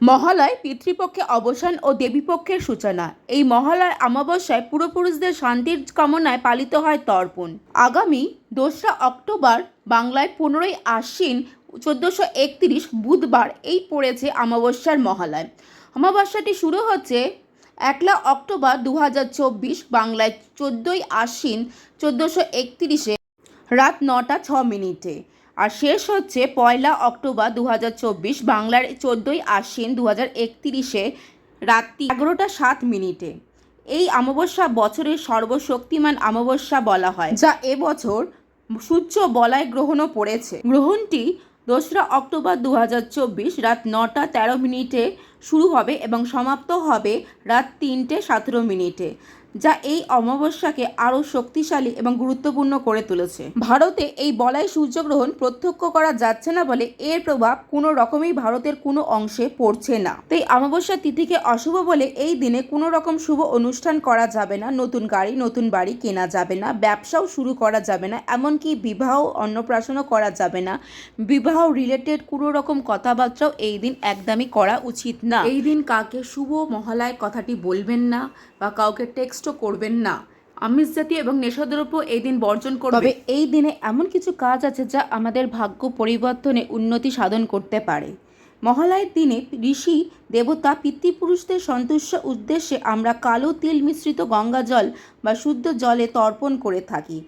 মহালয় পিতৃপক্ষে অবসান ও দেবীপক্ষের সূচনা। এই মহালয় অমাবস্যায় পূর্বপুরুষদের শান্তির কামনায় পালিত হয় তর্পণ। আগামী দোসরা অক্টোবর বাংলায় পনেরোই আশ্বিন চোদ্দোশো একত্রিশ বুধবার এই পড়েছে অমাবস্যার মহালয়। অমাবস্যাটি শুরু হচ্ছে একলা অক্টোবর দু হাজার চব্বিশ বাংলায় চোদ্দোই আশ্বিন চোদ্দোশো একত্রিশে রাত নটা ছ মিনিটে। আর শেষ হচ্ছে পয়লা অক্টোবর দু হাজার চব্বিশ, বাংলার চোদ্দোই আশ্বিন দু হাজার একত্রিশে রাত্রি এগারোটা সাত মিনিটে। এই অমাবস্যা বছরের সর্বশক্তিমান অমাবস্যা বলা হয়, যা এবছর সূর্য বলায় গ্রহণও পড়েছে। গ্রহণটি দোসরা অক্টোবর দু হাজার চব্বিশ রাত নটা তেরো মিনিটে শুরু হবে এবং সমাপ্ত হবে রাত তিনটে সতেরো মিনিটে। যা এই অমাবস্যাকে আরও শক্তিশালী এবং গুরুত্বপূর্ণ করে তুলেছে। ভারতে এই বলয় সূর্যগ্রহণ প্রত্যক্ষ করা যাচ্ছে না বলে এর প্রভাব কোনো রকমই ভারতের কোনো অংশে পড়ছে না। তাই অমাবস্যা তিথিকে অশুভ বলে এই দিনে কোনো রকম শুভ অনুষ্ঠান করা যাবে না। নতুন গাড়ি, নতুন বাড়ি কেনা যাবে না। ব্যবসাও শুরু করা যাবে না। এমনকি বিবাহ, অন্নপ্রাশনও করা যাবে না। বিবাহ রিলেটেড কোনো রকম কথাবার্তাও এই দিন একদমই করা উচিত না। এই দিন কাকে শুভ মহালয় কথাটি বলবেন না বা কাউকে টেক্সটও করবেন না। আমিষ জাতীয় এবং নেশাদ্রব্য এই দিন বর্জন করবে। তবে এই দিনে এমন কিছু কাজ আছে যা আমাদের ভাগ্য পরিবর্তনে উন্নতি সাধন করতে পারে। মহালয়ের দিনে ঋষি দেবতা পিতৃপুরুষদের সন্তুষ্ট উদ্দেশ্যে আমরা কালো তিল মিশ্রিত গঙ্গা জল বা শুদ্ধ জলে তর্পণ করে থাকি,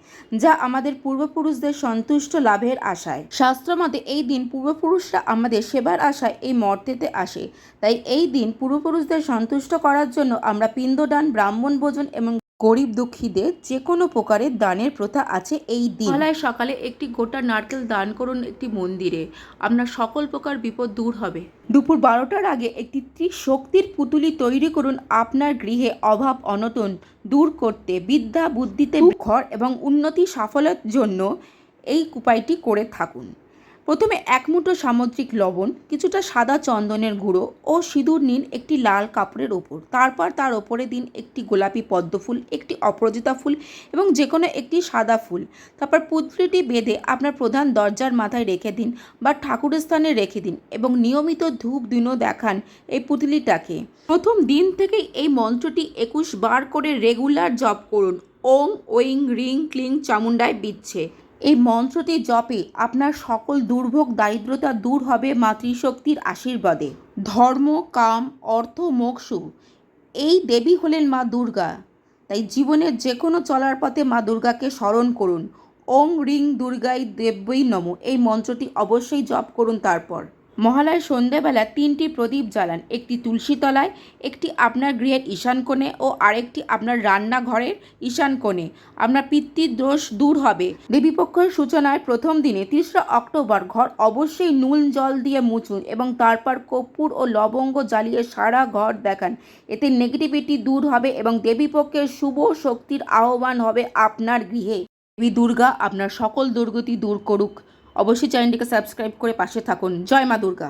যা আমাদের পূর্বপুরুষদের সন্তুষ্ট লাভের আশায়। শাস্ত্রমতে এই দিন পূর্বপুরুষরা আমাদের সেবার আশায় এই মর্তেতে আসে। তাই এই দিন পূর্বপুরুষদের সন্তুষ্ট করার জন্য আমরা পিণ্ডদান, ব্রাহ্মণ ভোজন এবং গরিব দুঃখীদের যে কোনো প্রকারের দানের প্রথা আছে এই দিন। মহালয় সকালে একটি গোটা নারকেল দান করুন একটি মন্দিরে। আপনার সকল প্রকার বিপদ দূর হবে। দুপুর বারোটার আগে একটি ত্রিশক্তির পুতুলি তৈরি করুন আপনার গৃহে অভাব অনটন দূর করতে। বিদ্যা বুদ্ধিতে ঘর এবং উন্নতি সাফল্যের জন্য এই উপায়টি করে থাকুন। প্রথমে এক মুঠো সামুদ্রিক লবণ, কিছুটা সাদা চন্দনের গুঁড়ো ও সিঁদুর নিন একটি লাল কাপড়ের ওপর। তারপর তার ওপরে দিন একটি গোলাপি পদ্ম ফুল, একটি অপরাজিতা ফুল এবং যে কোনো একটি সাদা ফুল। তারপর পুতলিটি বেঁধে আপনার প্রধান দরজার মাথায় রেখে দিন বা ঠাকুরের স্থানে রেখে দিন এবং নিয়মিত ধূপ দিনও দেখান এই পুতলিটাকে। প্রথম দিন থেকেই এই মন্ত্রটি একুশ বার করে রেগুলার জপ করুন। ওং ওইং, রিং, ক্লিং চামুন্ডায় বিচ্ছে। এই মন্ত্রটি জপে আপনার সকল দুর্ভোগ, দারিদ্রতা দূর হবে মাতৃশক্তির আশীর্বাদে। ধর্ম, কাম, অর্থ, মোক্ষু এই দেবী হলেন মা দুর্গা। তাই জীবনের যে কোনো চলার পথে মা দুর্গাকে স্মরণ করুন। ওং রিং দুর্গাই দেব্যই নম। এই মন্ত্রটি অবশ্যই জপ করুন তারপর। মহালয়ের সন্ধেবেলা তিনটি প্রদীপ জ্বালান। একটি তুলসী তলায়, একটি আপনার গৃহের ঈশান কোণে ও আরেকটি আপনার রান্নাঘরের ঈশান কোণে। আপনার পিতৃদোষ দূর হবে। দেবীপক্ষের সূচনার প্রথম দিনে তেসরা অক্টোবর ঘর অবশ্যই নুন জল দিয়ে মুছুন এবং তারপর কর্পূর ও লবঙ্গ জ্বালিয়ে সারা ঘর দেখান। এতে নেগেটিভিটি দূর হবে এবং দেবীপক্ষের শুভ শক্তির আহ্বান হবে আপনার গৃহে। দেবী দুর্গা আপনার সকল দুর্গতি দূর করুক। অবশ্যই চ্যানেলটিকে সাবস্ক্রাইব করে পাশে থাকুন। জয় মা দুর্গা।